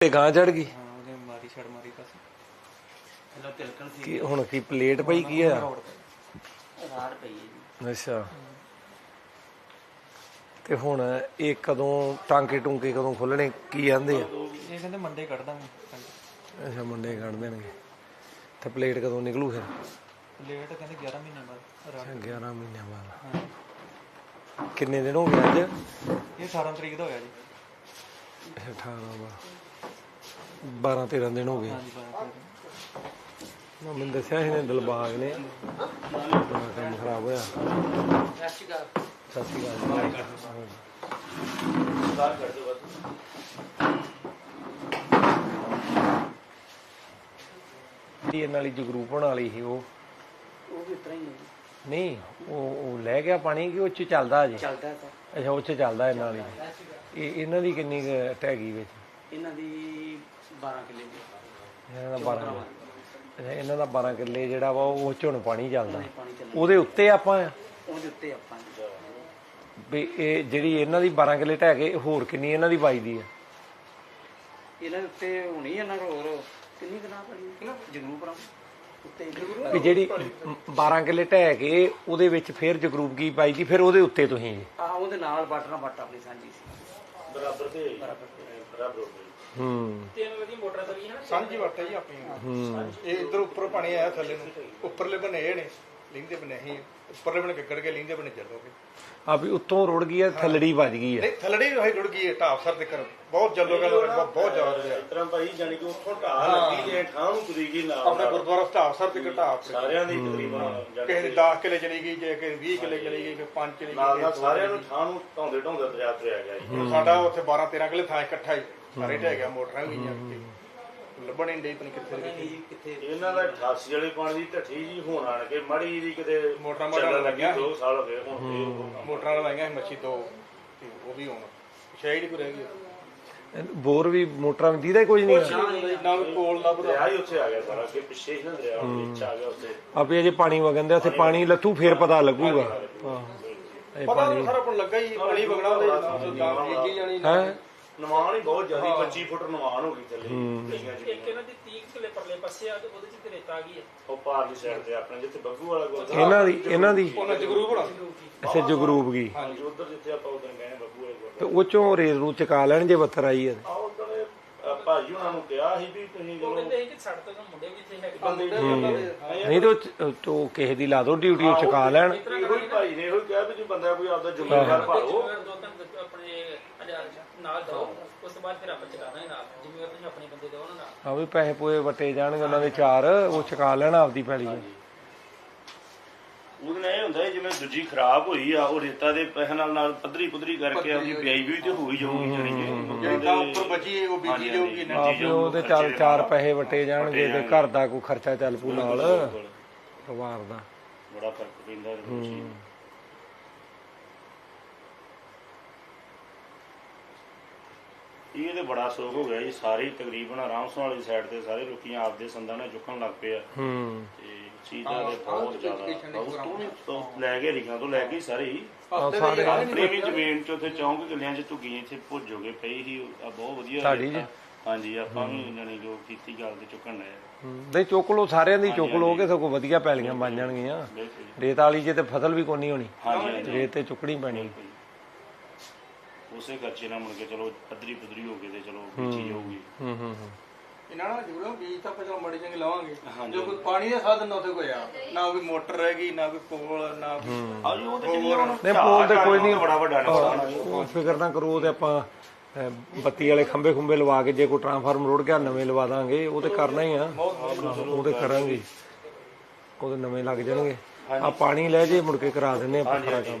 ਤੇ ਗਾਂ ਚੜ ਗਈ? ਹਾਂ ਉਹਨੇ ਮਾਰੀ ਛੜ ਮਾਰੀ ਬਸ। ਪਹਿਲਾਂ ਤਿਲਕਣ ਸੀ। ਕੀ ਹੁਣ ਕੀ ਪਲੇਟ ਪਈ ਕੀ ਆ? ਰੋਡ ਤੇ। ਰਾੜ ਪਈ ਹੈ ਜੀ। ਅੱਛਾ। ਤੇ ਹੁਣ ਇਹ ਕਦੋਂ ਟਾਂਕੇ ਟੁੰਕੇ ਕਦੋਂ ਖੁੱਲਣੇ ਕੀ ਆਂਦੇ ਆ? ਇਹ ਕਹਿੰਦੇ ਮੰਡੇ ਕੱਢ ਦਾਂਗੇ ਅੱਛਾ ਮੰਡੇ ਕੱਢ ਦੇਣਗੇ। ਤੇ ਪਲੇਟ ਕਦੋਂ ਨਿਕਲੂ ਫਿਰ? ਲੇਟ ਕਹਿੰਦੇ 11 ਮਹੀਨੇ ਬਾਅਦ ਰਾੜ ਅੱਛਾ, 11 ਮਹੀਨਿਆਂ ਬਾਅਦ। ਕਿੰਨੇ ਦਿਨ ਹੋ ਗਏ ਅੱਜ? ਇਹ 18 ਤਰੀਕ ਦਾ ਹੋਇਆ ਜੀ। ਅੱਛਾ, 18 12 13 ਦਿਨ ਹੋ ਗਏ। ਮੈਂ ਮੈਨੂੰ ਦੱਸਿਆ ਸੀ ਨੇ ਦਿਲਬਾਗ ਨੇ। ਬੜਾ ਕੰਮ ਖਰਾਬ ਹੋਇਆ। ਸਤਿ ਸ਼੍ਰੀ ਅਕਾਲ। ਜੀ ਇਹ ਨਾਲੀ ਜਗਰੂਪ ਹੋਣ ਵਾਲੀ ਸੀ ਉਹ। ਉਹ ਵੀ ਇਤਰਾ ਹੀ ਹੈ ਜੀ। ਨਹੀਂ ਉਹ ਉਹ ਲੈ ਗਿਆ ਪਾਣੀ ਕਿ ਉਹ ਚ ਚੱਲਦਾ ਅਜੇ ਚੱਲਦਾ ਸਰ ਅੱਛਾ ਉਹ ਚ ਚੱਲਦਾ ਇਹ ਨਾਲੀ ਇਹ ਇਹਨਾਂ ਦੀ ਕਿੰਨੀ ਟੈਗੀ ਵਿੱਚ? ਇਹਨਾਂ ਦੀ 12 ਕਿੱਲੇ ਇਹਨਾਂ ਦਾ 12 ਅੱਛਾ ਇਹਨਾਂ ਦਾ 12 ਕਿੱਲੇ ਜਿਹੜਾ ਵਾ ਉਹ ਹੁਣ ਪਾਣੀ ਚੱਲਦਾ। ਉਹਦੇ ਉੱਤੇ ਆਪਾਂ ਉਹਦੇ ਉੱਤੇ ਆਪਾਂ ਜੀ। ਵੀ ਇਹ ਜਿਹੜੀ ਇਹਨਾਂ ਦੀ 12 ਕਿੱਲੇ ਢਹਿ ਗਏ ਹੋਰ ਕਿੰਨੀ ਇਹਨਾਂ ਦੀ ਵੱਜਦੀ ਆ? ਇਹਨਾਂ ਦੇ ਉੱਤੇ ਹੋਣੀ ਇਹਨਾਂ ਕੋਲ ਹੋਰ। ਕਿੰਨੀ ਕਨਾ? ਪੜੀ ਜਗਰੂ ਪਰਾਂ ਉੱਤੇ ਜਗਰੂ ਵੀ ਜਿਹੜੀ 12 ਕਿੱਲੇ ਢਹਿ ਕੇ ਉਹਦੇ ਵਿੱਚ ਫਿਰ ਜਗਰੂਪ ਕੀ ਪਾਈਦੀ ਫਿਰ ਉਹਦੇ ਉੱਤੇ ਤੁਸੀਂ ਜੀ। ਆ ਉਹਦੇ ਨਾਲ ਬਾਟਣਾ ਬਾਟਾ ਆਪਣੀ ਸਾਂਝੀ ਸੀ। ਬਰਾਬਰ ਤੇ। ਬਰਾਬਰ। ਹੋ। ਹੂੰ ਸਾਂਝੀ ਹੈ ਜੀ ਆਪਣੀ। ਇਹ ਇਧਰ ਉੱਪਰ ਪਾਣੀ ਆਇਆ ਥੱਲੇ ਨੂੰ। ਉੱਪਰਲੇ ਬਨੇ ਇਹ ਨੇ। ਲਿੰਦੇ ਬਨੇ ਅਸੀਂ। ਉੱਪਰਲੇ ਬਨੇ ਗੱਗੜ ਕੇ ਲਿੰਦੇ ਬਨੇ ਚੱਲੋਗੇ ਆ ਵੀ ਉੱਤੋਂ ਰੁੜ ਗਈ ਆ ਥੱਲੜੀ ਵੱਜ ਗਈ ਆ ਨਹੀਂ ਥੱਲੜੀ ਹੋਈ ਰੁੜ ਗਈ ਹੈ ਢਾਬ ਸਰ ਦੇ ਕਰ ਬਹੁਤ ਜੱਲੋਗਾ ਬਹੁਤ ਜ਼ਿਆਦਾ ਰੁੜਿਆ ਇਸ ਤਰ੍ਹਾਂ ਭਾਈ ਜਾਨੀ ਕਿ ਉੱਥੋਂ ਢਾਹ ਲੱਗੀ ਜੇ ਠਾਂ ਨੂੰ ਤੁਰੀ ਗਈ ਨਾਲ। ਆਪਣੇ ਗੁਰਦੁਆਰਾ ਢਾਬ ਸਰ ਤੇ ਢਾਬ ਸਾਰਿਆਂ ਦੀ ਤਕਰੀਬਨ ਜਾਣੀ ਕਿਸੇ ਦੀ 10 ਕਿਲੇ ਚਲੀ ਗਈ ਜੇ ਕਿਸੇ ਦੀ 20 ਕਿਲੇ ਚਲੀ ਗਈ ਫਿਰ 5 ਚਲੀ ਨਾਲ ਗਈ। ਨਾਲ ਸਾਰਿਆਂ ਨੂੰ ਠਾਂ ਨੂੰ ਢਾਉਂਦੇ ਢਾਉਂਦੇ ਦਰਿਆ ਤੁਰਿਆ ਗਿਆ ਜੀ। ਹੁਣ ਸਾਡਾ ਉੱਥੇ 12 13 ਕਿਲੇ ਥਾਂ ਇਕੱਠਾ ਹੀ। ਸਾਰੇ ਢਹਿ ਗਿਆ ਮੋਟਰਾਂ ਵਿੱਚ। ਲੱਭਣ ਨਹੀਂ ਪਤਾ ਨੀ ਕਿੱਥੇ ਦੀ ਇਹਨਾਂ ਦਾ 88 ਵਾਲੇ ਪਾਣੀ ਦੀ ਢੱਠੀ ਜੀ ਹੋਣ ਆਣ ਕੇ ਮੜੀ ਦੀ ਕਿਤੇ ਮੋਟਰਾਂ ਮਾਟਰਾਂ ਚੱਲਣ ਲੱਗੀਆਂ ਲੱਗੀ 2 ਸਾਲ ਹੋ ਗਏ ਹੁਣ ਉਹ ਮੋਟਰਾਂ ਲਵਾਈਆਂ ਸੀ ਮੱਛੀ ਦੋ ਤੇ ਉਹ ਵੀ ਹੁਣ। ਸ਼ਾਇਦ ਹੀ ਕੋਈ ਰਹਿ ਗਈ। ਬੋਰ ਵੀ ਮੋਟਰਾਂ ਵੀ ਦੀਦਾ ਹੀ ਕੁਝ ਨਹੀਂ। ਆ ਨਾ ਕੋਈ ਕੋਲ ਲੱਭਦਾ ਦਰਿਆ ਹੀ ਉੱਥੇ ਆ ਗਿਆ ਸਾਰਾ ਅੱਗੇ ਪਿੱਛੇ ਹੀ ਨਾ ਦਰਿਆ ਵਿੱਚ ਆ ਗਿਆ ਉੱਥੇ। ਆਪੇ ਅਜੇ ਪਾਣੀ ਵਗਣ ਦੇ ਉੱਥੇ ਪਾਣੀ ਲੱਥੂ ਫੇਰ ਪਤਾ ਲੱਗੂਗਾ। ਹਾਂ। ਇਹ ਪਤਾ ਪਾਣੀ। ਨਹੀਂ ਸਾਰਾ ਕੋਲ ਲੱਗਾ ਹੀ ਪਾਣੀ ਵਗਣਾ ਉਹਦੇ ਜਾਣੀ ਹੈ? ਨਵਾਨ ਹੀ ਬਹੁਤ ਜ਼ਿਆਦਾ 25 ਫੁੱਟ ਨਵਾਨ ਹੋ ਗਈ ਥੱਲੇ। ਕਈਆਂ ਚ ਇੱਕ ਇਹਨਾਂ ਦੀ 30 ਕਿਲੇ ਪਰਲੇ ਪਾਸੇ ਆ ਤੇ ਉਹਦੇ ਚ ਤੇ ਰੇਤਾ ਆ ਗਈ ਆ। ਉਹ ਪਾਰਲੀ ਸਾਈਡ ਤੇ ਆਪਣੇ ਜਿੱਥੇ ਬੱਗੂ ਵਾਲਾ ਗੁਰਦੁਆਰਾ। ਇਹਨਾਂ ਦੀ ਇਹਨਾਂ ਦੀ। ਉਹਨਾਂ ਜਗਰੂ ਬਣਾ ਅੱਛਾ ਜਗਰੂਪ ਗਈ ਹਾਂਜੀ ਉਧਰ ਜਿੱਥੇ ਆਪਾਂ ਉਧਰ ਗਏ ਨੇ ਬੱਗੂ ਵਾਲੇ ਗੁਰਦੁਆਰੇ। ਤੇ ਉਹ ਚੋਂ ਰੇਤ ਨੂੰ ਚਕਾ ਲੈਣ ਜੇ ਬੱਤਰ ਆਈ ਆ। ਤੇ। ਆ ਉਧਰ ਭਾਜੀ ਉਹਨਾਂ ਨੂੰ ਕਿਹਾ ਸੀ ਵੀ ਤੁਸੀਂ ਉਹ ਕਹਿੰਦੇ ਸੀ ਕਿ ਸਾਡੇ ਤੋਂ ਮੁੰਡੇ ਵੀ ਇੱਥੇ ਹੈਗੇ। ਨਹੀਂ ਤੇ ਉਹ ਕਿਸੇ ਦੀ ਲਾ ਦੋ ਡਿਊਟੀ ਉਹ ਚਕਾ ਲੈਣ। ਇਹੋ ਹੀ ਭਾਈ ਨੇ ਇਹੋ ਹੀ ਕਿਹਾ ਵੀ ਜੇ ਬੰਦਾ ਕੋਈ ਆਪਦਾ ਜ਼ਿੰਮੇਵਾਰ ਭਾਲੋ ਜ਼ਿੰਮੇਵਾਰ ਦੋ ਤਿੰਨ ਬੱਚੇ ਆਪਣੇ ਹਜ਼ਾਰ ਨਾਲ ਦੋ ਉਸ ਤੋਂ ਬਾਅਦ ਫਿਰ ਆਪਾਂ ਚਲਾ ਦਾਂਗੇ ਨਾਲ ਜ਼ਿੰਮੇਵਾਰ ਤੁਸੀਂ ਆਪਣੇ ਬੰਦੇ ਨਾ ਆ ਵੀ ਪੈਸੇ ਪੂਏ ਵਟੇ ਜਾਣਗੇ ਉਹਨਾਂ ਦੇ ਚਾਰ ਉਹ ਚਕਾ ਲੈਣ ਆਪਦੀ ਪੈਲੀ ਚ। ਉਹਦੇ ਨਾਲ ਇਹ ਹੁੰਦਾ ਹੈ ਜਿਵੇਂ ਦੂਜੀ ਖਰਾਬ ਹੋਈ ਆ ਉਹ ਰੇਤਾ ਦੇ ਪੈਸੇ ਨਾਲ ਨਾਲ ਪੱਧਰੀ ਪੁੱਧਰੀ ਕਰਕੇ ਆਪਦੀ ਪਿਆਈ ਵੀ ਤੇ ਹੋ ਹੀ ਜਾਊਗੀ ਜਿਹੜੀ ਤਾਂ ਉੱਪਰ ਬਚੀ ਉਹ ਬੀਜੀ ਜਾਊਗੀ ਨਾ ਆਪ ਵੀ ਉਹਦੇ ਚਾਰ ਚਾਰ ਪੈਸੇ ਵਟੇ ਜਾਣਗੇ ਤੇ ਘਰ ਦਾ ਕੋਈ ਖਰਚਾ ਚੱਲ ਪੂ ਨਾਲ ਪਰਿਵਾਰ ਦਾ। ਬੜਾ ਫ਼ਰਕ ਪੈਂਦਾ ਇਹਦੇ ਵਿੱਚ। ਹੀ। ਇਹ ਤੇ ਬੜਾ ਸੋਗ ਹੋ ਗਿਆ ਜੀ? ਸਾਰੇ ਹੀ ਤਕਰੀਬਨ ਆਰਾਮਸੋਂ ਵਾਲੀ ਸਾਈਡ ਤੇ ਸਾਰੇ ਲੋਕੀ ਆਪਦੇ ਸੰਦਾਂ ਨਾਲ ਚੁੱਕਣ ਲੱਗ ਪਏ ਆ। ਹੂੰ। ਤੇ ਚੀਜ਼ਾਂ ਦੇ ਬਹੁਤ ਜ਼ਿਆਦਾ ਬਹੁਤ ਤੋਂ ਵੀ ਤੋਂ ਲੈ ਕੇ ਰਿਕਾਂ ਤੋਂ ਲੈ ਕੇ ਸਾਰੇ ਹੀ। ਆਪਣੀ ਵੀ ਜ਼ਮੀਨ ਚ ਉੱਥੇ ਚੌਂਕ ਕਿੱਲਿਆਂ ਚ ਝੁੱਗੀਆਂ ਇੱਥੇ ਭੁੱਜ ਹੋ ਗਏ ਪਈ ਸੀ ਆ ਬਹੁਤ ਵਧੀਆ ਜੀ? ਹਾਂਜੀ ਆਪਾਂ ਵੀ ਜਾਣੀ ਜੋ ਕੀਤੀ ਗੱਲ ਤੇ ਚੁੱਕਣ ਲੈ ਨਹੀਂ ਚੁੱਕ ਲੋ ਸਾਰਿਆਂ ਦੀ ਚੁੱਕ ਲੋ ਕਿ ਸਗੋਂ ਵਧੀਆ ਪੈਲੀਆਂ ਬਣ ਜਾਣਗੀਆਂ। ਰੇਤ ਵਾਲੀ ਜੇ ਤੇ ਫਸਲ ਵੀ ਕੋਈ ਨਹੀਂ ਹੋਣੀ। ਰੇਤ ਤੇ ਚੁੱਕਣੀ ਪੈਣੀ। ਉਸੇ ਖਰਚੇ ਨਾਲ ਮੁੜ ਕੇ ਚਲੋ ਪੱਧਰੀ ਪੁੱਧਰੀ ਹੋ ਕੇ ਤੇ ਚਲੋ ਬੀਜੀ ਜਾਊਗੀ ਹੂੰ ਹੂੰ ਹੂੰ। ਇਹਨਾਂ ਨਾਲ ਜੁੜੋ ਬੀਜ ਤਾਂ ਚਲੋ ਮੜੀ ਚੰਗੇ ਲਾਵਾਂਗੇ। ਜੋ ਕੋਈ ਪਾਣੀ ਦਾ ਸਾਧਨ ਨਾ ਉੱਥੇ ਕੋਈ ਆ ਨਾ ਕੋਈ ਮੋਟਰ ਰਹਿ ਗਈ ਨਾ ਕੋਈ ਕੋਲ ਨਾ ਕੋਈ ਹਾਂਜੀ ਉਹ ਤੇ ਜਿੰਨੀ ਹੁਣ ਨਹੀਂ ਪੋਲ ਤੇ ਕੋਈ ਨਹੀਂ। ਬੜਾ ਵੱਡਾ ਨੁਕਸਾਨ ਆ ਉਹ ਫਿਕਰ ਨਾ ਕਰੋ ਉਹ ਤੇ ਆਪਾਂ ਬੱਤੀ ਵਾਲੇ ਖੰਭੇ ਖੁੰਬੇ ਲਵਾ ਕੇ ਜੇ ਕੋਈ ਟਰਾਂਸਫਾਰਮ ਰੋੜ ਗਿਆ ਨਵੇਂ ਲਵਾ ਦਾਂਗੇ ਉਹ ਤੇ ਕਰਨਾ ਹੀ ਆ। ਉਹ ਤੇ ਕਰਾਂਗੇ। ਉਹ ਤੇ ਨਵੇਂ ਲੱਗ ਜਾਣਗੇ। ਆ ਪਾਣੀ ਲੈ ਜੇ ਮੁੜ ਕੇ ਕਰਾ ਦਿੰਨੇ ਆਪਾਂ ਕੰਮ।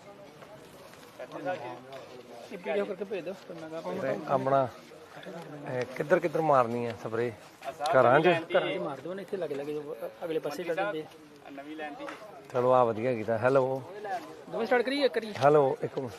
ਇਹ ਵੀਡੀਓ ਕਰਕੇ ਭੇਜ ਦਿਓ ਫਿਰ ਮੈਂ ਕਹਾਂ ਤੇ ਆਪਣਾ ਇਹ ਕਿੱਧਰ ਕਿੱਧਰ ਮਾਰਨੀ ਆ ਸਪਰੇ ਘਰਾਂ 'ਚ? ਘਰਾਂ 'ਚ ਮਾਰ ਦਿਓ ਨੇ ਇੱਥੇ ਲੱਗੇ ਲੱਗੇ ਜੋ ਅਗਲੇ ਪਾਸੇ ਕੱਢ ਦਿੰਦੇ ਚਲੋ ਆ ਵਧੀਆ ਕੀਤਾ। ਹੈਲੋ। ਦੋਵੇਂ ਸਟਾਰਟ ਕਰੀਏ ਇੱਕ ਕਰੀਏ ਹੈਲੋ ਇੱਕ ਮਿੰਟ।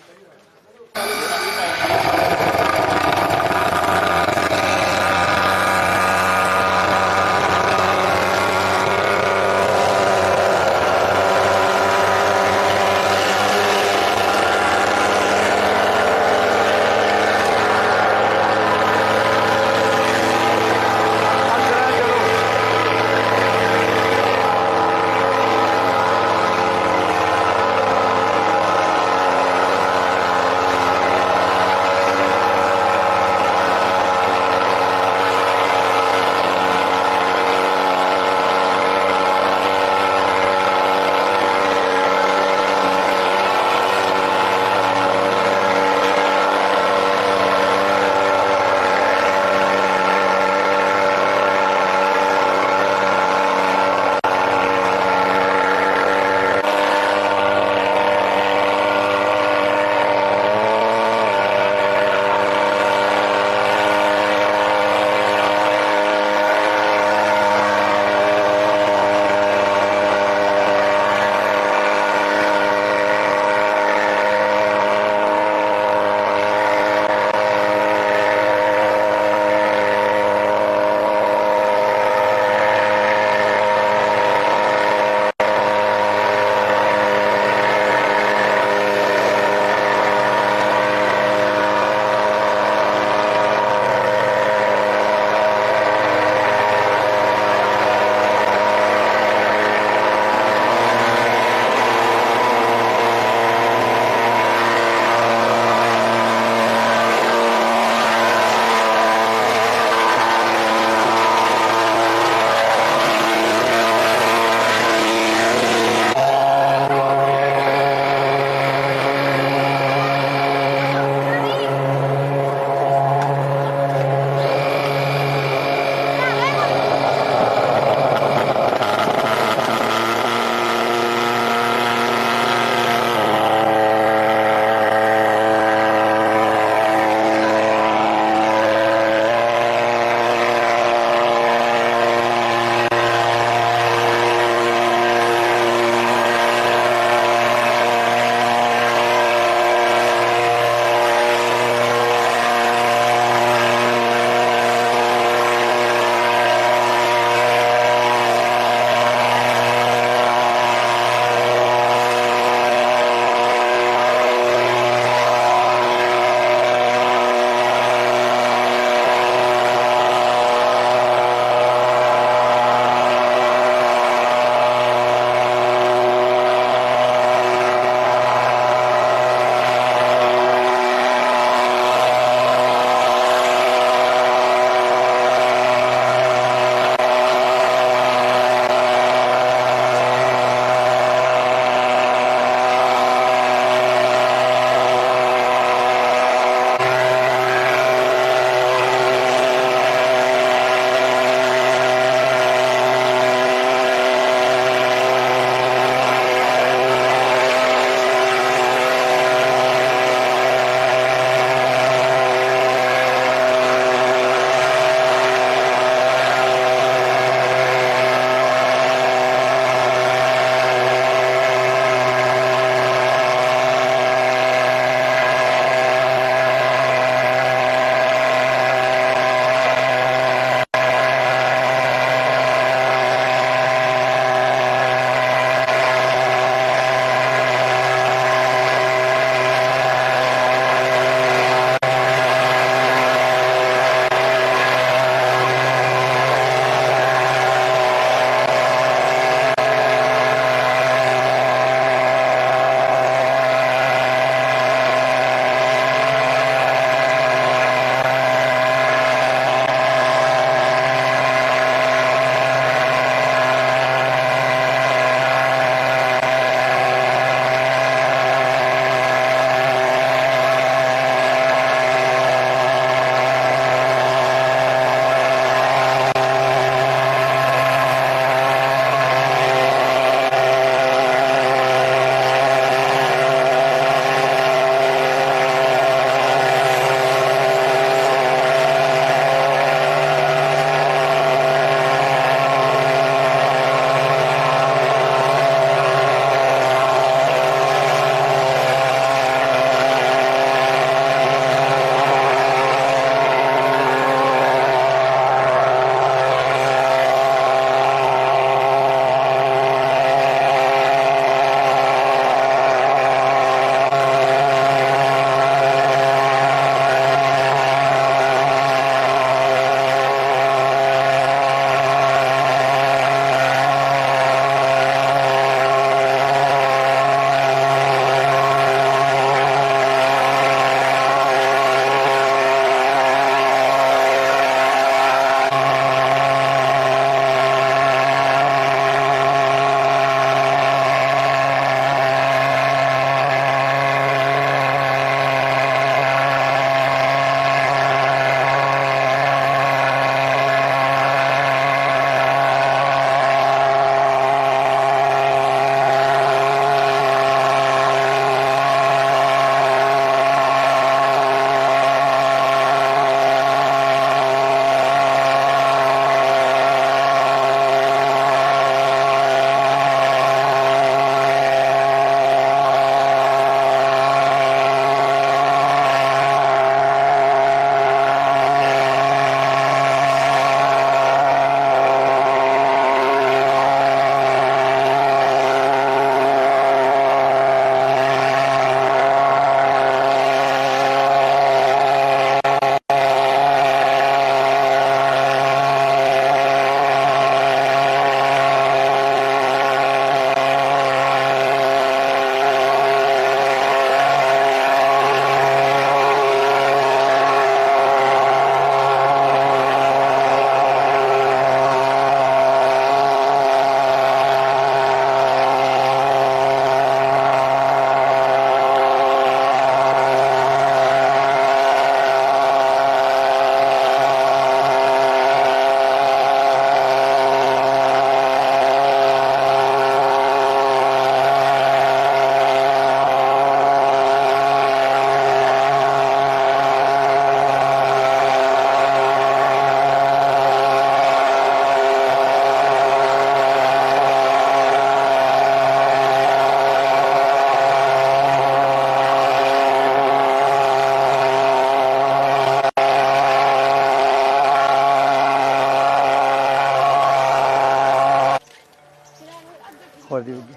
ਪਰਦੀ ਉੱਗੀ।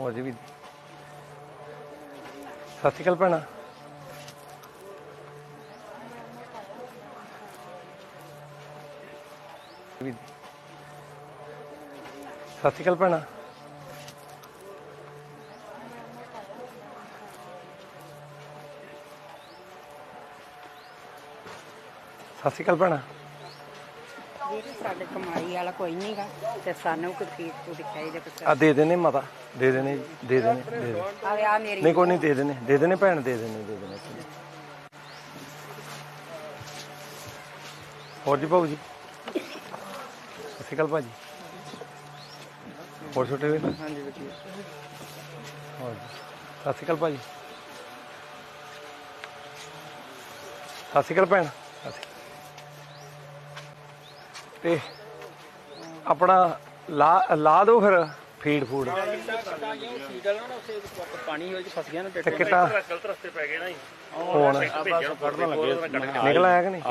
ਹੋਰ ਜੀ ਵੀ। ਸਤਿ ਸ਼੍ਰੀ ਅਕਾਲ ਭੈਣਾ। ਸਤਿ ਸ਼੍ਰੀ ਅਕਾਲ ਭੈਣਾ। ਸਤਿ ਸ਼੍ਰੀ ਅਕਾਲ ਭੈਣਾ। ਵੀਰ ਸਾਡੇ ਕਮਾਈ ਵਾਲਾ ਕੋਈ ਨਹੀਂਗਾ ਤੇ ਸਾਨੂੰ ਕੋਈ ਫੀਸ ਫੂਡ ਚਾਹੀਦਾ ਕੁਛ ਆ ਦੇ ਦੇਣੇ ਮਾਤਾ ਦੇ ਦੇਣੇ ਦੇ ਦੇਣੇ ਦੇ ਦੇਣੇ। ਆਵੇ ਆ ਮੇਰੀ ਨਹੀਂ ਕੋਈ ਨਹੀਂ ਦੇ ਦੇਣੇ ਦੇ ਦੇਣੇ ਭੈਣ ਦੇ ਦੇਣੇ ਦੇ ਦੇਣੇ। ਹੋਰ ਜੀ ਭਾਊ ਜੀ? ਸਤਿ ਸ਼੍ਰੀ ਅਕਾਲ ਭਾਜੀ। ਹੋਰ ਛੋਟੇ ਵੀਰ? ਹਾਂਜੀ ਵਧੀਆ। ਹੋਰ ਜੀ ਸਤਿ ਸ਼੍ਰੀ ਅਕਾਲ ਭਾਜੀ। ਸਤਿ ਸ਼੍ਰੀ ਅਕਾਲ ਭੈਣ ਸਤਿ ਸ਼੍ਰੀ ਅਕਾਲ। ਤੇ ਆਪਣਾ ਲਾ ਲਾ ਦਿਓ ਫਿਰ ਫੀਡ ਫੂਡ ਪਾਣੀ ਵਿੱਚ ਫਸ ਗਿਆ ਨਾ ਤੇ ਕਿਤਾ ਗਲਤ ਰਸਤੇ ਪੈ ਗਏ ਨਾ ਜੀ। ਹੁਣ ਫੜਨ ਲੱਗੇ ਨਿਕਲ ਆਇਆ ਕਿ ਨਹੀਂ?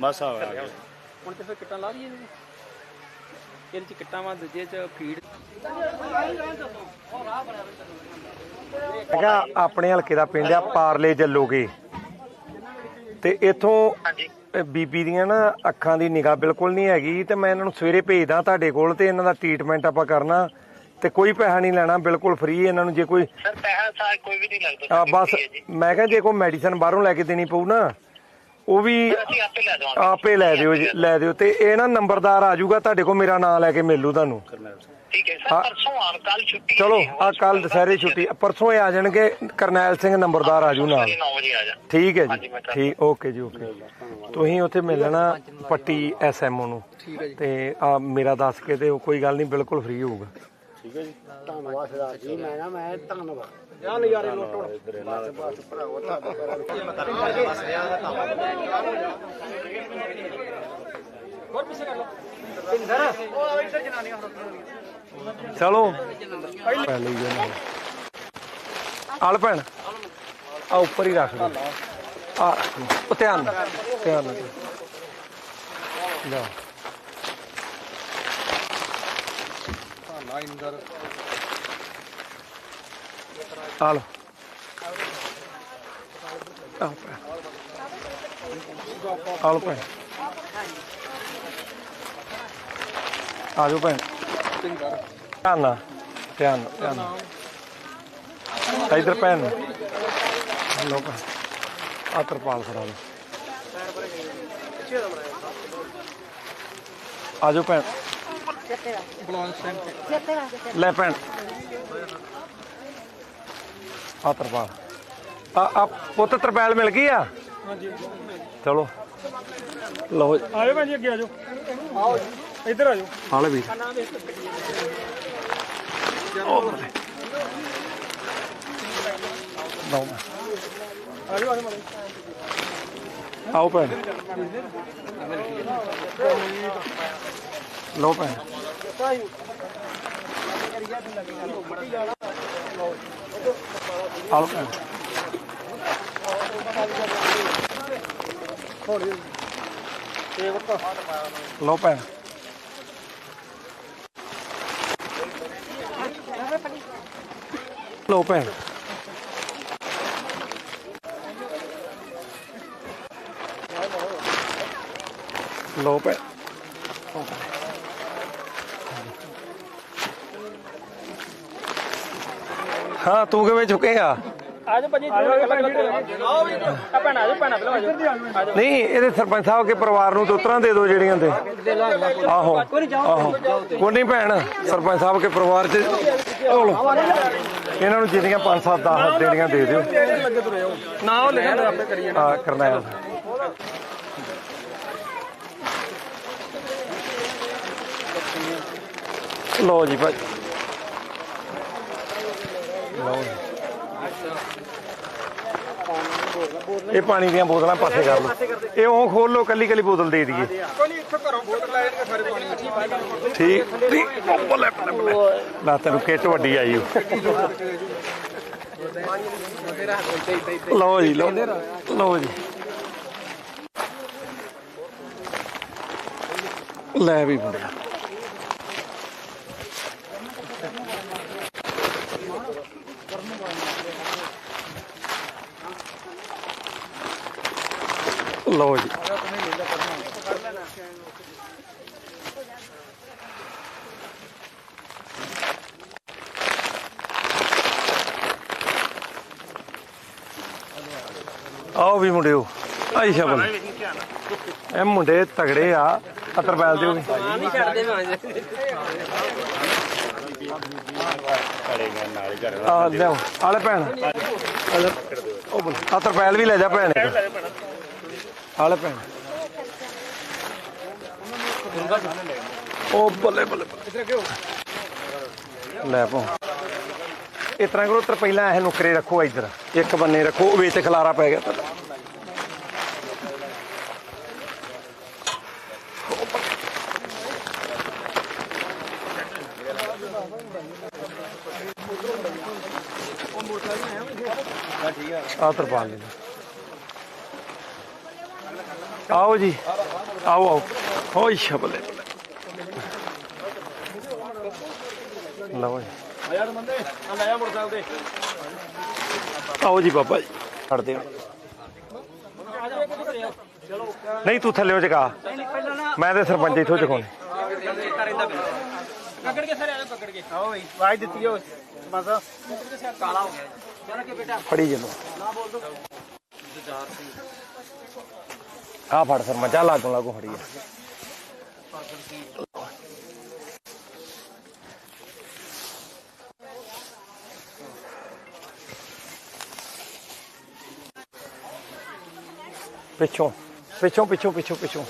ਬਸ ਆ ਗਿਆ। ਹੁਣ ਤੇ ਫਿਰ ਕਿੱਟਾਂ ਲਾ ਦਈਏ ਇਹਦੇ ਇਹਦੇ ਚ ਕਿੱਟਾਂ ਵਾ ਦੂਜੇ ਚ ਫੀਡ ਮੈਂ ਕਿਹਾ ਆਪਣੇ ਹਲਕੇ ਦਾ ਪਿੰਡ ਆ ਪਾਰਲੇ ਜੱਲੋਗੇ ਤੇ ਇਥੋਂ ਬੀਬੀ ਦੀਆਂ ਨਾ ਅੱਖਾਂ ਦੀ ਨਿਗਾਹ ਬਿਲਕੁਲ ਨਹੀਂ ਹੈਗੀ ਤੇ ਮੈਂ ਇਹਨਾਂ ਨੂੰ ਸਵੇਰੇ ਭੇਜਦਾ ਤੁਹਾਡੇ ਕੋਲ ਤੇ ਇਹਨਾਂ ਦਾ ਟ੍ਰੀਟਮੈਂਟ ਆਪਾਂ ਕਰਨਾ ਤੇ ਕੋਈ ਪੈਸਾ ਨਹੀਂ ਲੈਣਾ ਬਿਲਕੁਲ ਫ੍ਰੀ ਇਹਨਾਂ ਨੂੰ ਜੇ ਕੋਈ ਸਰ ਪੈਸਾ ਸਾਰ ਕੋਈ ਵੀ ਨਹੀਂ ਲੱਗਦਾ ਆ ਬਸ ਮੈਂ ਕਿਹਾ ਜੇ ਕੋਈ ਮੈਡੀਸਨ ਬਾਹਰੋਂ ਲੈ ਕੇ ਦੇਣੀ ਪਊ ਨਾ ਉਹ ਵੀ ਆਪੇ ਲੈ ਜਾਵਾਂਗੇ ਆਪੇ ਲੈ ਦਿਓ ਜੀ ਲੈ ਦਿਓ ਤੇ ਇਹ ਨਾ ਨੰਬਰਦਾਰ ਆ ਜਾਊਗਾ ਤੁਹਾਡੇ ਕੋਲ ਮੇਰਾ ਨਾਮ ਲੈ ਕੇ ਮਿਲੂ ਤੁਹਾਨੂੰ। ਠੀਕ ਹੈ ਸਰ ਪਰਸੋਂ ਆਣ ਕੱਲ ਛੁੱਟੀ ਚਲੋ ਆ ਕੱਲ ਦੁਸਹਿਰੇ ਛੁੱਟੀ। ਪਰਸੋਂ ਇਹ ਆ ਜਾਣਗੇ ਕਰਨੈਲ ਸਿੰਘ ਨੰਬਰਦਾਰ ਆ ਜੂ ਨਾਲ। 9 ਵਜੇ ਆ ਜਾ। ਠੀਕ ਹੈ ਜੀ। ਮੈਂ ਕਰ- ਠੀਕ ਓਕੇ ਜੀ ਓਕੇ। ਤੁਸੀਂ ਉੱਥੇ ਮਿਲਣਾ ਪੱਟੀ ਐਸਐਮਓ ਨੂੰ। ਤੇ ਆ ਮੇਰਾ ਦੱਸ ਕੇ ਤੇ ਉਹ ਕੋਈ ਗੱਲ ਨਹੀਂ ਬਿਲਕੁਲ ਫ੍ਰੀ ਹੋਊਗਾ। ਚਲੋ। ਪਹਿਲੇ ਹੀ ਜਾਣਾ ਆਲ ਭੈਣ। ਆ ਉੱਪਰ ਹੀ ਰੱਖ ਦੇ। ਆ ਉਹ ਧਿਆਨ ਨਾਲ, ਧਿਆਨ ਨਾਲ। ਜਾ ਨਾ ਇੰਦਰ ਆ ਲਓ ਭੈਣ। ਆ ਭੈਣ। ਆ ਜਾਓ ਭੈਣ। ਧਿਆਨ ਨਾਲ ਧਿਆਨ ਨਾਲ, ਧਿਆਨ ਨਾਲ ਇਧਰ ਭੈਣ ਲੋ ਭੈਣ ਆ ਤਰਪਾਲ ਫੜਾ ਲਓ ਆ ਜਾਓ ਭੈਣ ਲੈ ਭੈਣ ਆ ਤਰਪਾਲ ਆ ਆ ਪੁੱਤ ਤਰਪਾਲ ਮਿਲ ਗਈ ਆ ਹਾਂਜੀ ਚਲੋ ਲਓ ਆਜੋ ਭਾਜੀ ਅੱਗੇ ਆਜੋ ਆਓ ਇੱਧਰ ਆਜੋ ਹਾਲੇ ਵੀਰ ਲਓ ਆਜੋ ਆਜੋ ਮਾਰੇ ਆਓ ਭੈਣ। ਲਓ ਭੈਣ। ਆਓ ਭੈਣ। ਲਓ ਭੈਣ। ਲੋ ਭੈਣ। ਲੋ ਭੈਣ। ਹਾਂ ਤੂੰ ਕਿਵੇਂ ਝੁਕੇਗਾ ਆਜੋ ਭਾਜੀ ਆਜੋ ਆਓ ਵੀ ਆ। ਭੈਣ ਆਜੋ ਭੈਣ ਪਹਿਲਾਂ ਆਜੋ ਆਜੋ ਨਹੀਂ ਇਹਦੇ ਸਰਪੰਚ ਸਾਹਿਬ ਕੇ ਪਰਿਵਾਰ ਨੂੰ ਤੋਤਰਾਂ ਦੇ ਦਿਓ ਜਿਹੜੀਆਂ ਤੇ। ਆਹੋ। ਆਹੋ। ਕੋਈ ਨਹੀਂ ਭੈਣ ਸਰਪੰਚ ਸਾਹਿਬ ਕੇ ਪਰਿਵਾਰ ਚ। ਇਹਨਾਂ ਨੂੰ ਜਿਹੜੀਆਂ 5 7 10 ਦੇਣੀਆਂ ਦੇ ਦਿਓ। ਨਾ ਉਹ ਲਿਖਣ ਆਪੇ ਕਰੀਏ। ਆ ਕਰਨਾ ਹੈ। ਲਓ ਜੀ ਭਾਈ ਲਓ ਜੀ। ਇਹ ਪਾਣੀ ਦੀਆਂ ਬੋਤਲਾਂ ਪਾਸੇ ਕਰ ਲਓ। ਇਹ ਉਹ ਖੋਲ ਲਓ, ਕੱਲੀ ਕੱਲੀ ਬੋਤਲ ਦੇ ਦਈਏ। ਕੋਈ ਨਹੀਂ ਇੱਥੋਂ ਘਰੋਂ ਬੋਤਲ ਲੈ ਜਾਣਗੇ ਸਾਰੇ ਪਾਣੀ ਠੀਕ। ਠੀਕ ਬੱਲੇ ਬੱਲੇ ਬੱਲੇ ਲਾ ਤੈਨੂੰ ਕਿੱਟ ਵੱਡੀ ਆਈ ਲਓ ਜੀ, ਲਓ। ਲਓ ਜੀ। ਲੈ ਵੀ ਮੁੰਡਿਆ। ਲਓ ਜੀ। ਆਓ ਵੀ ਮੁੰਡਿਓ, ਆਈ ਸ਼ਬਲ ਇਹ ਮੁੰਡੇ ਤਗੜੇ ਆ ਅਤਰ ਬੈਲ ਦਿਓ ਵੀ। ਘਰੇ ਗਏ ਆ ਲਿਆਓ ਆਲੇ ਭੈਣ। ਆਲੇ ਉਹ ਬੋਲ ਆ ਤਰਪੈਲ ਵੀ ਲੈ ਜਾ ਭੈਣ ਆਲੇ ਭੈਣ। ਉਹ ਬੱਲੇ ਬੱਲੇ ਬੱਲੇ। ਲੈ ਪੋ ਇਸ ਤਰ੍ਹਾਂ ਕਰੋ ਤਰਪੈਲਾਂ ਇਹ ਨੁਕਰੇ ਰੱਖੋ ਇੱਧਰ। ਇੱਕ ਬੰਨੇ ਰੱਖੋ ਤੇ ਖਲਾਰਾ ਪੈ ਗਿਆ। ਤੁਹਾਡਾ ਆ ਤਰਪਾਲ ਲੈ ਆਓ ਜੀ। ਆਓ ਆਓ। ਹੋਈ ਸ਼ਬਲੇ। ਲਓ ਜੀ। ਆਓ ਜੀ ਬਾਬਾ ਜੀ। ਛੱਡ ਦਿਓ। ਨਹੀਂ, ਤੂੰ ਥੱਲੇ ਚਕਾ ਮੈਂ ਤੇ ਸਰਪੰਚ ਇਥੋਂ ਚਕਾਉਣੇ ਪਕੜ ਕੇ ਸਾਰੇ ਆ ਪਕੜ ਕੇ ਆਓ ਬਈ ਵਾਜ ਦਿੱਤੀ ਹੋ ਬਸ ਕਾਲਾ ਹੋ ਗਿਆ ਜਰਾ ਕਿ ਬੇਟਾ ਫੜੀ ਜਦੋਂ। ਆ ਫੜ ਸਰ ਆ ਲਾਗੋਂ ਲਾਗੋਂ ਫੜੀ ਆ ਪਿੱਛੋਂ ਪਿੱਛੋਂ ਪਿੱਛੋਂ ਪਿੱਛੋਂ ਪਿੱਛੋਂ।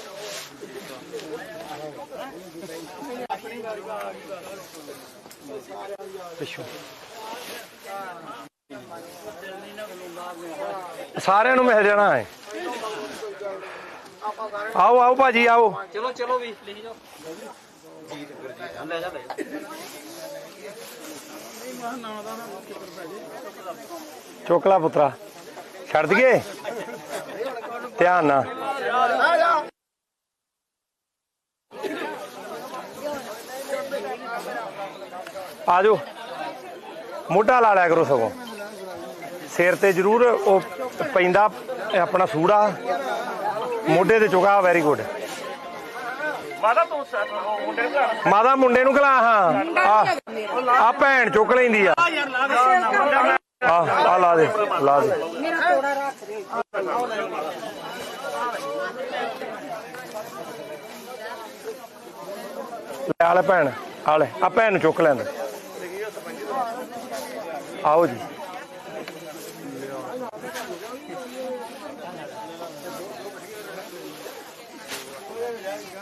ਪਿੱਛੋਂ। ਸਾਰਿਆਂ ਨੂੰ ਮਿਲ ਜਾਣਾ ਹੈ। ਆਓ ਆਓ ਭਾਜੀ ਆਓ। ਚਲੋ ਚਲੋ ਵੀ ਲਿਖ ਜਾਓ। ਲੈ ਜਾ ਲੈ ਜਾ। ਚੋਕਲਾ ਪੁੱਤਰਾ ਛੱਡ ਦਈਏ? ਧਿਆਨ ਨਾਲ। ਆ ਜਾਓ ਮੋਢਾ ਲਾ ਲਿਆ ਕਰੋ ਸਗੋਂ। ਸਿਰ ਤੇ ਜ਼ਰੂਰ ਉਹ ਪੈਂਦਾ ਆਪਣਾ ਸੂੜਾ। ਮੋਢੇ ਤੇ ਚੁਕਾ ਵੈਰੀ ਗੁੱਡ ਮਾਤਾ ਤੂੰ ਮੁੰਡੇ ਨੂੰ ਘਰ ਮਾਦਾ ਮੁੰਡੇ ਨੂੰ ਕਲਾ ਹਾਂ। ਆ ਆ ਭੈਣ ਚੁੱਕ ਲੈਂਦੀ ਆ। ਆ ਆ ਲਾ ਦੇ ਲਾ ਦੇ। ਲੈ ਆ ਲੈ ਭੈਣ ਆ ਲੈ ਆ ਭੈਣ ਨੂੰ ਚੁੱਕ ਲੈਂਦਾ ਆਓ ਜੀ।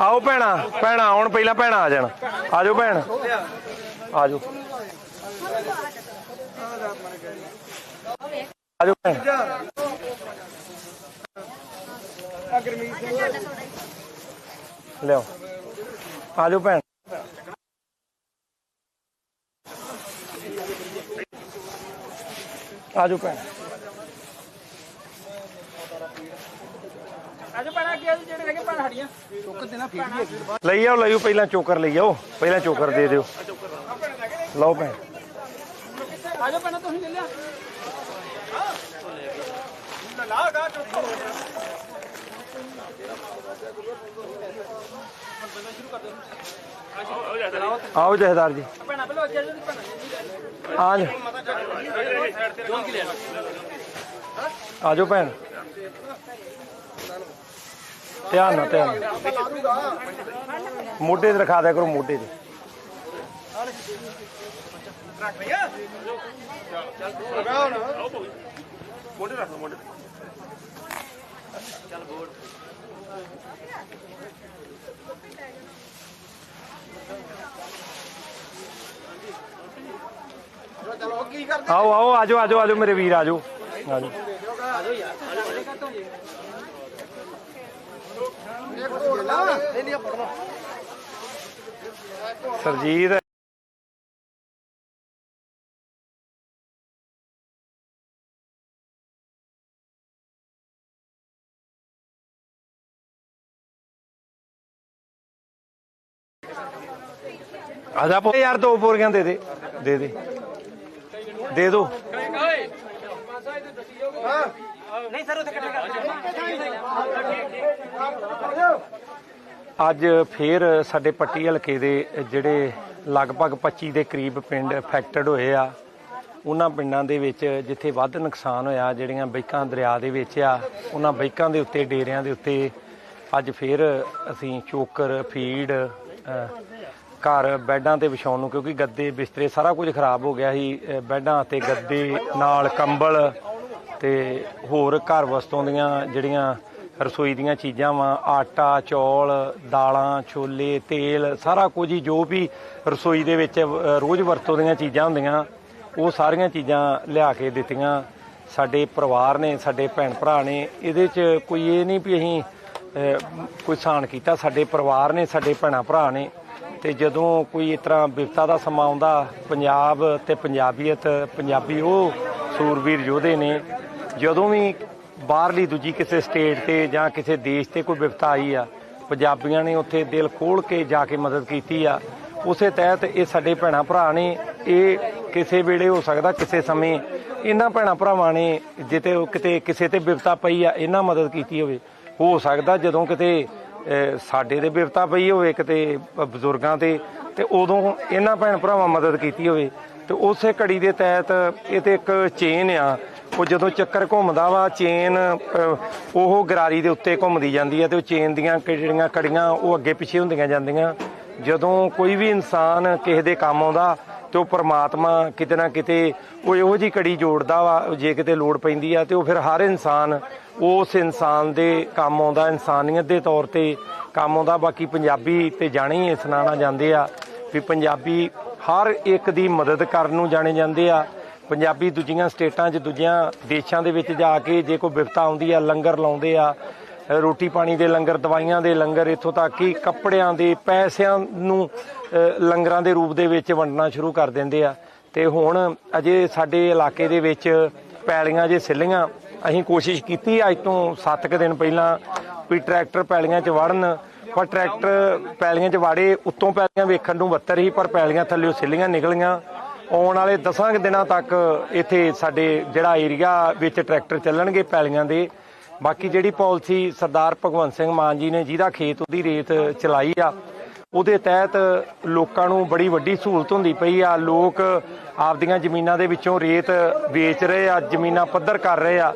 ਆਓ ਭੈਣਾ ਭੈਣਾ ਆਉਣ ਪਹਿਲਾਂ ਭੈਣਾ ਆ ਜਾਣ। ਆ ਜਾਓ ਭੈਣ। ਆ ਜਾਓ ਆ ਭੈਣ। ਲਿਓ ਆ ਜਾਓ ਭੈਣ। ਆ ਜਾਓ ਭੈਣ ਅੱਜ ਪੈਣਾ ਕੀ ਆ ਜੀ, ਜਿਹੜੇ ਹੈਗੇ ਪੈਣਾ ਹੜੀਆਂ ਲਈ ਆਓ ਲਈ ਆਓ ਪਹਿਲਾਂ ਚੋਕਰ ਲਈ ਆਓ। ਪਹਿਲਾਂ ਚੋਕਰ ਦੇ ਦਿਓ। ਲਓ ਭੈਣ। ਆ ਜਾਓ ਪੈਣਾ ਤੁਸੀਂ ਲੈ ਲਿਆ ਆਓ ਜਹਦਾਰ ਜੀ। ਪੈਣਾ ਪਹਿਲਾਂ ਅੱਗੇ ਆ ਜਾਓ ਜੀ, ਪੈਣਾ ਜੀ। ਆ ਜਾ ਆ ਜਾਓ ਭੈਣ। ਧਿਆਨ ਨਾਲ ਧਿਆਨ ਨਾਲ। ਮੋਢੇ ਤੇ ਰਖਾ ਦਿਆ ਕਰੋ, ਮੋਢੇ ਤੇ। ਆਓ ਆਓ, ਆਜੋ ਆਜੋ ਆਜੋ ਮੇਰੇ ਵੀਰ, ਆਜੋ। ਆਜੋ। ਸਰਜੀਤ। ਆਦਾ ਪੋ ਯਾਰ ਦੋ ਬੋਰੀਆਂ ਦੇ ਦੇ ਦੇ ਦੇ। ਦੇ ਦੋ। ਅੱਜ ਫੇਰ ਸਾਡੇ ਪੱਟੀ ਹਲਕੇ ਦੇ ਜਿਹੜੇ ਲਗਭਗ 25 ਦੇ ਕਰੀਬ ਪਿੰਡ ਅਫੈਕਟਡ ਹੋਏ ਆ। ਉਹਨਾਂ ਪਿੰਡਾਂ ਦੇ ਵਿੱਚ ਜਿੱਥੇ ਵੱਧ ਨੁਕਸਾਨ ਹੋਇਆ ਜਿਹੜੀਆਂ ਬਾਈਕਾਂ ਦਰਿਆ ਦੇ ਵਿੱਚ ਆ ਉਹਨਾਂ ਬਾਈਕਾਂ ਦੇ ਉੱਤੇ ਡੇਰਿਆਂ ਦੇ ਉੱਤੇ ਅੱਜ ਫੇਰ ਅਸੀਂ ਚੋਕਰ ਫੀਡ ਘਰ ਬੈੱਡਾਂ ਤੇ ਵਿਛਾਉਣ ਨੂੰ ਕਿਉਂਕਿ ਗੱਦੇ ਬਿਸਤਰੇ ਸਾਰਾ ਕੁਝ ਖਰਾਬ ਹੋ ਗਿਆ ਸੀ। ਅ, ਬੈੱਡਾਂ ਤੇ ਗੱਦੇ ਨਾਲ ਕੰਬਲ ਤੇ ਹੋਰ ਘਰ ਵਸਤੋਂ ਦੀਆਂ ਜਿਹੜੀਆਂ ਰਸੋਈ ਦੀਆਂ ਚੀਜ਼ਾਂ ਵਾ, ਆਟਾ, ਚੌਲ, ਦਾਲਾਂ, ਛੋਲੇ, ਤੇਲ, ਸਾਰਾ ਕੁਝ ਹੀ ਜੋ ਵੀ ਰਸੋਈ ਦੇ ਵਿੱਚ ਰੋਜ਼ ਵਰਤੋਂ ਦੀਆਂ ਚੀਜ਼ਾਂ ਹੁੰਦੀਆਂ, ਉਹ ਸਾਰੀਆਂ ਚੀਜ਼ਾਂ ਲਿਆ ਕੇ ਦਿੱਤੀਆਂ। ਸਾਡੇ ਪਰਿਵਾਰ ਨੇ, ਸਾਡੇ ਭੈਣ ਭਰਾ ਨੇ, ਇਹਦੇ 'ਚ ਕੋਈ ਇਹ ਨਹੀਂ ਵੀ ਅਸੀਂ ਕੋਈ ਸਾਨ ਕੀਤਾ। ਸਾਡੇ ਪਰਿਵਾਰ ਨੇ, ਸਾਡੇ ਭੈਣਾਂ ਭਰਾ ਨੇ। ਤੇ ਜਦੋਂ ਕੋਈ ਇਸ ਤਰ੍ਹਾਂ ਵਿਪਤਾ ਦਾ ਸਮਾਂ ਆਉਂਦਾ, ਪੰਜਾਬ ਤੇ ਪੰਜਾਬੀਅਤ, ਪੰਜਾਬੀ ਉਹ ਸੂਰਵੀਰ ਯੋਧੇ ਨੇ ਜਦੋਂ ਵੀ ਬਾਹਰਲੀ ਦੂਜੀ ਕਿਸੇ ਸਟੇਟ ਤੇ ਜਾਂ ਕਿਸੇ ਦੇਸ਼ ਤੇ ਕੋਈ ਵਿਪਤਾ ਆਈ ਆ, ਪੰਜਾਬੀਆਂ ਨੇ ਉੱਥੇ ਦਿਲ ਖੋਲ ਕੇ ਜਾ ਕੇ ਮਦਦ ਕੀਤੀ ਆ। ਉਸੇ ਤਹਿਤ ਇਹ ਸਾਡੇ ਭੈਣਾਂ ਭਰਾ ਨੇ, ਇਹ ਕਿਸੇ ਵੇਲੇ ਹੋ ਸਕਦਾ ਕਿਸੇ ਸਮੇਂ ਇਹਨਾਂ ਭੈਣਾਂ ਭਰਾਵਾਂ ਨੇ ਜਿੱਤੇ ਕਿਤੇ ਕਿਸੇ ਤੇ ਵਿਪਤਾ ਪਈ ਆ, ਇਹਨਾਂ ਮਦਦ ਕੀਤੀ ਹੋਵੇ। ਹੋ ਸਕਦਾ ਜਦੋਂ ਕਿਤੇ ਸਾਡੇ ਦੇ ਵਿਪਤਾ ਪਈ ਹੋਵੇ, ਕਿਤੇ ਬਜ਼ੁਰਗਾਂ ਤੇ ਤੇ ਉਦੋਂ ਇਹਨਾਂ ਭੈਣ ਭਰਾਵਾਂ ਮਦਦ ਕੀਤੀ ਹੋਵੇ। ਤੇ ਉਸੇ ਘੜੀ ਦੇ ਤਹਿਤ ਇਹ ਤੇ ਇੱਕ ਚੇਨ ਆ ਉਹ ਜਦੋਂ ਚੱਕਰ ਘੁੰਮਦਾ ਵਾ, ਚੇਨ ਉਹ ਗਰਾਰੀ ਦੇ ਉੱਤੇ ਘੁੰਮਦੀ ਜਾਂਦੀ ਹੈ ਤੇ ਉਹ ਚੇਨ ਦੀਆਂ ਜਿਹੜੀਆਂ ਕੜੀਆਂ ਉਹ ਅੱਗੇ ਪਿੱਛੇ ਹੁੰਦੀਆਂ ਜਾਂਦੀਆਂ। ਜਦੋਂ ਕੋਈ ਵੀ ਇਨਸਾਨ ਕਿਸੇ ਦੇ ਕੰਮ ਆਉਂਦਾ ਤੇ ਉਹ ਪਰਮਾਤਮਾ ਕਿਤੇ ਨਾ ਕਿਤੇ ਉਹ ਇਹੋ ਜੀ ਕੜੀ ਜੋੜਦਾ ਵਾ, ਜੇ ਕਿਤੇ ਲੋੜ ਪੈਂਦੀ ਆ ਤੇ ਉਹ ਫਿਰ ਹਰ ਇਨਸਾਨ, ਉਸ ਇਨਸਾਨ ਦੇ ਕੰਮ ਆਉਂਦਾ, ਇਨਸਾਨੀਅਤ ਦੇ ਤੌਰ ਤੇ ਕੰਮ ਆਉਂਦਾ। ਬਾਕੀ ਪੰਜਾਬੀ ਤੇ ਜਾਣੇ ਹੀ ਇਸ ਜਾਂਦੇ ਆ ਵੀ ਪੰਜਾਬੀ ਹਰ ਇੱਕ ਦੀ ਮਦਦ ਕਰਨ ਨੂੰ ਜਾਣੇ ਜਾਂਦੇ ਆ। ਪੰਜਾਬੀ ਦੂਜੀਆਂ ਸਟੇਟਾਂ 'ਚ, ਦੂਜਿਆਂ ਦੇਸ਼ਾਂ ਦੇ ਵਿੱਚ ਜਾ ਕੇ ਜੇ ਕੋਈ ਵਿਪਤਾ ਆਉਂਦੀ ਆ, ਲੰਗਰ ਲਾਉਂਦੇ ਆ, ਰੋਟੀ ਪਾਣੀ ਦੇ ਲੰਗਰ, ਦਵਾਈਆਂ ਦੇ ਲੰਗਰ, ਇੱਥੋਂ ਤੱਕ ਕਿ ਕੱਪੜਿਆਂ ਦੇ, ਪੈਸਿਆਂ ਨੂੰ ਲੰਗਰਾਂ ਦੇ ਰੂਪ ਦੇ ਵਿੱਚ ਵੰਡਣਾ ਸ਼ੁਰੂ ਕਰ ਦਿੰਦੇ ਆ। ਤੇ ਹੁਣ ਅਜੇ ਸਾਡੇ ਇਲਾਕੇ ਦੇ ਵਿੱਚ ਪੈਲੀਆਂ ਜੇ ਸਿੱਲੀਆਂ, ਅਸੀਂ ਕੋਸ਼ਿਸ਼ ਕੀਤੀ ਅੱਜ ਤੋਂ 7 ਕੁ ਦਿਨ ਪਹਿਲਾਂ ਵੀ ਟਰੈਕਟਰ ਪੈਲੀਆਂ 'ਚ ਵੜਨ, ਪਰ ਟਰੈਕਟਰ ਪੈਲੀਆਂ 'ਚ ਵਾੜੇ, ਉੱਤੋਂ ਪੈਲੀਆਂ ਵੇਖਣ ਨੂੰ ਬੱਤਰ ਹੀ ਪਰ ਪੈਲੀਆਂ ਥੱਲੇ ਸਿੱਲੀਆਂ, ਨਿਕਲੀਆਂ। ਆਉਣ ਵਾਲੇ 10 ਕੁ ਦਿਨਾਂ ਤੱਕ ਇੱਥੇ ਸਾਡੇ ਜਿਹੜਾ ਏਰੀਆ ਵਿੱਚ ਟਰੈਕਟਰ ਚੱਲਣਗੇ ਪੈਲੀਆਂ ਦੇ। ਬਾਕੀ ਜਿਹੜੀ ਪਾਲਿਸੀ ਸਰਦਾਰ ਭਗਵੰਤ ਸਿੰਘ ਮਾਨ ਜੀ ਨੇ ਜਿਹਦਾ ਖੇਤ ਉਹਦੀ ਰੇਤ ਚਲਾਈ ਆ, ਉਹਦੇ ਤਹਿਤ ਲੋਕਾਂ ਨੂੰ ਬੜੀ ਵੱਡੀ ਸਹੂਲਤ ਹੁੰਦੀ ਪਈ ਆ। ਲੋਕ ਆਪਦੀਆਂ ਜ਼ਮੀਨਾਂ ਦੇ ਵਿੱਚੋਂ ਰੇਤ ਵੇਚ ਰਹੇ ਆ, ਜ਼ਮੀਨਾਂ ਪੱਧਰ ਕਰ ਰਹੇ ਆ।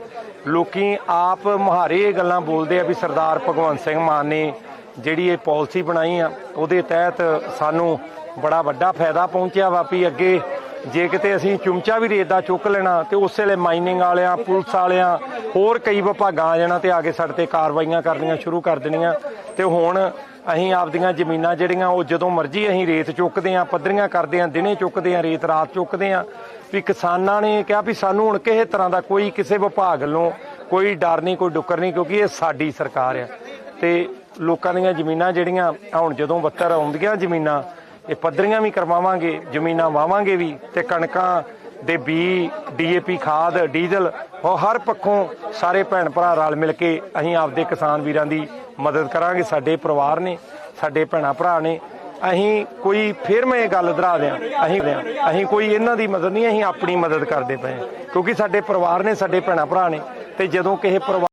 ਲੋਕੀ ਆਪ ਮੁਹਾਰੇ ਇਹ ਗੱਲਾਂ ਬੋਲਦੇ ਆ ਵੀ ਸਰਦਾਰ ਭਗਵੰਤ ਸਿੰਘ ਮਾਨ ਨੇ ਜਿਹੜੀ ਇਹ ਪਾਲਿਸੀ ਬਣਾਈ ਆ, ਉਹਦੇ ਤਹਿਤ ਸਾਨੂੰ ਬੜਾ ਵੱਡਾ ਫਾਇਦਾ ਪਹੁੰਚਿਆ ਵਾ ਵੀ ਅੱਗੇ ਜੇ ਕਿਤੇ ਅਸੀਂ ਚੁੰਮਚਾ ਵੀ ਰੇਤ ਦਾ ਚੁੱਕ ਲੈਣਾ ਤੇ ਉਸੇ ਵੇਲੇ ਮਾਈਨਿੰਗ ਵਾਲਿਆਂ, ਪੁਲਿਸ ਵਾਲਿਆਂ, ਹੋਰ ਕਈ ਵਿਭਾਗਾਂ ਆ ਜਾਣਾ ਤੇ ਆ ਕੇ ਸਾਡੇ ਤੇ ਕਾਰਵਾਈਆਂ ਕਰਨੀਆਂ ਸ਼ੁਰੂ ਕਰ ਦੇਣੀਆਂ। ਤੇ ਹੁਣ ਅਸੀਂ ਆਪਦੀਆਂ ਜ਼ਮੀਨਾਂ ਜਿਹੜੀਆਂ, ਉਹ ਜਦੋਂ ਮਰਜ਼ੀ ਅਸੀਂ ਰੇਤ ਚੁੱਕਦੇ ਆਂ ਪੱਧਰੀਆਂ ਕਰਦੇ ਆਂ ਦਿਨੇ ਚੁੱਕਦੇ ਆਂ ਰੇਤ ਰਾਤ ਚੁੱਕਦੇ ਆਂ ਵੀ ਕਿਸਾਨਾਂ ਨੇ ਕਿਹਾ ਵੀ ਸਾਨੂੰ ਹੁਣ ਕਿਸੇ ਤਰ੍ਹਾਂ ਦਾ ਕੋਈ ਕਿਸੇ ਵਿਭਾਗ ਵੱਲੋਂ ਕੋਈ ਡਰ ਨਹੀਂ, ਕੋਈ ਡੁੱਕਰ ਨਹੀਂ, ਕਿਉਂਕਿ ਇਹ ਸਾਡੀ ਸਰਕਾਰ ਆ। ਤੇ ਲੋਕਾਂ ਦੀਆਂ ਜ਼ਮੀਨਾਂ ਜਿਹੜੀਆਂ ਹੁਣ ਜਦੋਂ ਬੱਤਰ ਆਉਂਦੀਆਂ ਜ਼ਮੀਨਾਂ ਇਹ ਪੱਧਰੀਆਂ ਵੀ ਕਰਵਾਵਾਂਗੇ, ਜ਼ਮੀਨਾਂ ਵਾਵਾਂਗੇ ਵੀ ਤੇ ਕਣਕਾਂ ਦੇ ਬੀ ਡੀਏਪੀ ਖਾਦ, ਡੀਜ਼ਲ, ਉਹ ਹਰ ਪੱਖੋਂ ਸਾਰੇ ਭੈਣ ਭਰਾ ਰਲ ਮਿਲ ਕੇ ਅਸੀਂ ਆਪਦੇ ਕਿਸਾਨ ਵੀਰਾਂ ਦੀ ਮਦਦ ਕਰਾਂਗੇ, ਸਾਡੇ ਪਰਿਵਾਰ ਨੇ, ਸਾਡੇ ਭੈਣਾ ਭਰਾ ਨੇ ਅਸੀਂ ਕੋਈ ਫਿਰ ਮੈਂ ਇਹ ਗੱਲ ਦਰਾ ਦਿਆਂ, ਅਸੀਂ ਅਸੀਂ ਕੋਈ ਇਹਨਾਂ ਦੀ ਮਦਦ ਨਹੀਂ, ਅਸੀਂ ਆਪਣੀ ਮਦਦ ਕਰਦੇ ਪਏ ਹਾਂ। ਕਿਉਂਕਿ ਸਾਡੇ ਪਰਿਵਾਰ ਨੇ, ਸਾਡੇ ਭੈਣਾ ਭਰਾ ਨੇ ਤੇ ਜਦੋਂ ਕਿਸੇ ਪਰਿਵਾਰ